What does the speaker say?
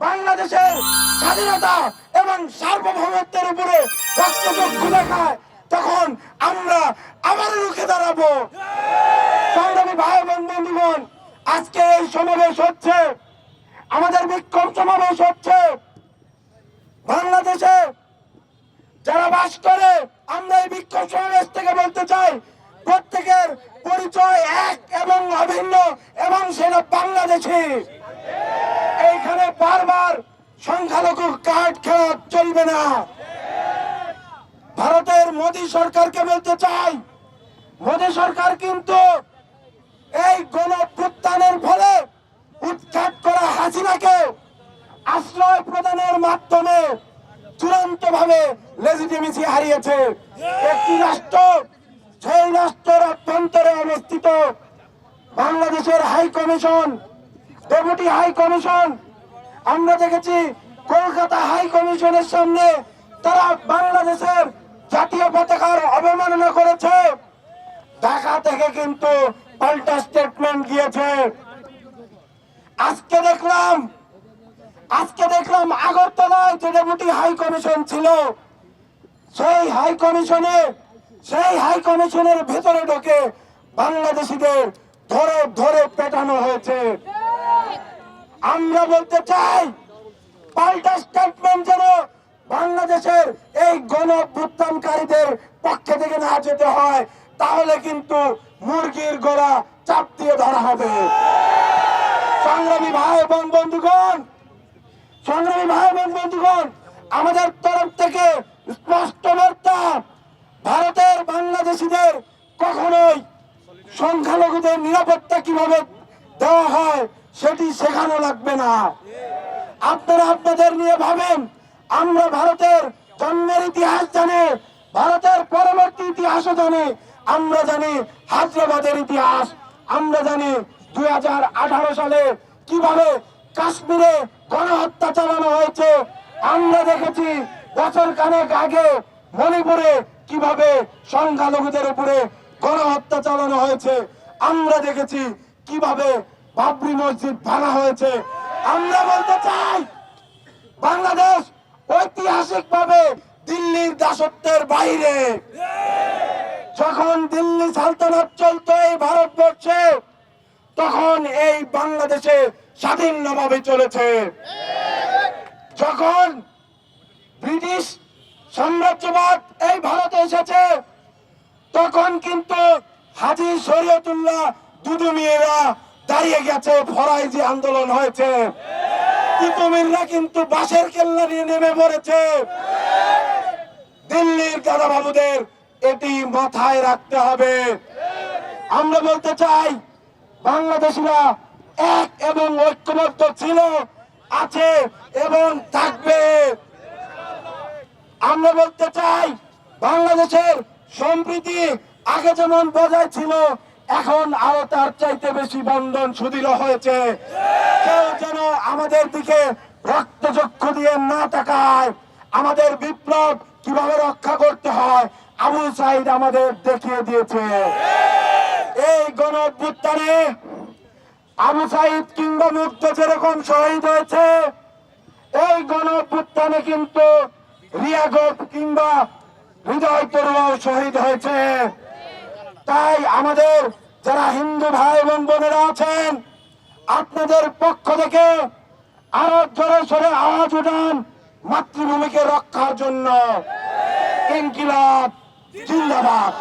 বাংলাদেশের স্বাধীনতা এবং সার্বভৌমত্বের উপরে রক্তচক্ষু দেখায়, তখন আমরা আবার রুখে দাঁড়াবো। সংগ্রামী ভাই বোন বন্ধুগণ, আজকে এই সমাবেশ হচ্ছে, আমাদের বিক্ষোভ সমাবেশ হচ্ছে। বাংলাদেশে যারা বাস করে, আমরা এই বিক্ষোভ সমাবেশ থেকে বলতে চাই, প্রত্যেকের পরিচয় এক এবং অভিন্ন এবং সেটা বাংলাদেশি। এইখানে বারবার সংখ্যালঘু কার্ড খেলা চলবে না। ভারতের মোদী সরকারকে বলতে চাই, মোদী সরকার কিন্তু এই গণ অভ্যুত্থানের ফলে উৎখাত করা হাসিনাকে আশ্রয় প্রদানের মাধ্যমে চূড়ান্ত ভাবে লেজিটিমেসি হারিয়েছে। একটি রাষ্ট্র, সেই রাষ্ট্রের অভ্যন্তরে অবস্থিত বাংলাদেশের high commission, deputy high commission আমরা দেখেছি কলকাতা হাই কমিশনের সামনে তারা বাংলাদেশের জাতীয় পতাকার অবমাননা করেছে। ঢাকা থেকে কিন্তু পাল্টা স্টেটমেন্ট গিয়েছে। আজকে দেখলাম আজকে দেখলাম আগরতলায় যে ডেপুটি হাই কমিশন ছিল। সেই হাই কমিশনে, সেই হাই কমিশনের ভেতরে ঢোকে বাংলাদেশিদের ধরে ধরে পেটানো হয়েছে। আমরা বলতে চাই, পাল্টা স্টেটমেন্ট যেন বাংলাদেশের এই গণ পক্ষে থেকে না যেতে হয়, তাহলে কিন্তু মুরগির গলা চাপ দিয়ে ধরা হবে। সংগ্রামী ভাই এবং বন্ধুগণ, সংগ্রামী ভাই এবং বন্ধুগণ, আমাদের তরফ থেকে স্পষ্ট বার্তা, ভারতের বাংলাদেশিদের কখনোই সংখ্যালঘুদের নিরাপত্তা কীভাবে দেওয়া হয় সেটি শেখানো লাগবে না। আপনারা আপনাদের নিয়ে ভাবেন, আমরা ভারতের জন্মের ইতিহাস জানি, ভারতের পরবর্তী ইতিহাসও জানি, আমরা জানি হায়দ্রাবাদের ইতিহাস, আমরা জানি দুই হাজার আঠারো সালে কীভাবে কাশ্মীরে গণহত্যা চালানো হয়েছে। আমরা দেখেছি বছর খানেক আগে মণিপুরে কীভাবে সংখ্যালঘুদের উপরে গণহত্যা চালানো হয়েছে। আমরা দেখেছি কীভাবে বাবরি মসজিদ ভাঙা হয়েছে। আমরা বলতে চাই, বাংলাদেশ ঐতিহাসিক ভাবে দিল্লির দাসত্বের বাইরে। যখন দিল্লি সালতানাত চলতো এই ভারতবর্ষে, তখন এই বাংলাদেশে স্বাধীনভাবে চলেছে। যখন ব্রিটিশ সাম্রাজ্যবাদ এই ভারতে এসেছে, তখন কিন্তু হাজি শরীয়তুল্লাহ দুদু মেয়েরা দাঁড়িয়ে গেছে ফরাইজি আন্দোলন হয়েছে। তিতুমিররা কিন্তু বাসের কেল্লা নিয়ে নেমে পড়েছে। দিল্লির দাদা বাবুদের এটি মাথায় রাখতে হবে। আমরা বলতে চাই, বাংলাদেশিরা এক এবং ঐক্যবদ্ধ ছিল, আছে এবং থাকবে। আমরা বলতে চাই, বাংলাদেশের সম্প্রীতি আগে যেমন বজায় ছিল এখন আরও তার চাইতে বেশি বন্ধন সুদৃঢ় হয়েছে। কেউ যেন আমাদের দিকে রক্তচক্ষু দিয়ে না তাকায়। আমাদের বিপ্লব কীভাবে রক্ষা করতে হয়, আবু সাইদ আমাদের দেখিয়ে দিয়েছে। এই গণ আবু সাইদ কিংবা মুক্ত যেরকম শহীদ হয়েছে, এই গণ কিন্তু রিয়াগত কিংবা হৃদয় তরুয়াও শহীদ হয়েছে। তাই আমাদের যারা হিন্দু ভাই এবং বোনেরা আছেন, আপনাদের পক্ষ থেকে আরও জোরে সরে আওয়াজ উঠান মাতৃভূমিকে রক্ষার জন্য। ইনকিলাব, জিন্দাবাদ।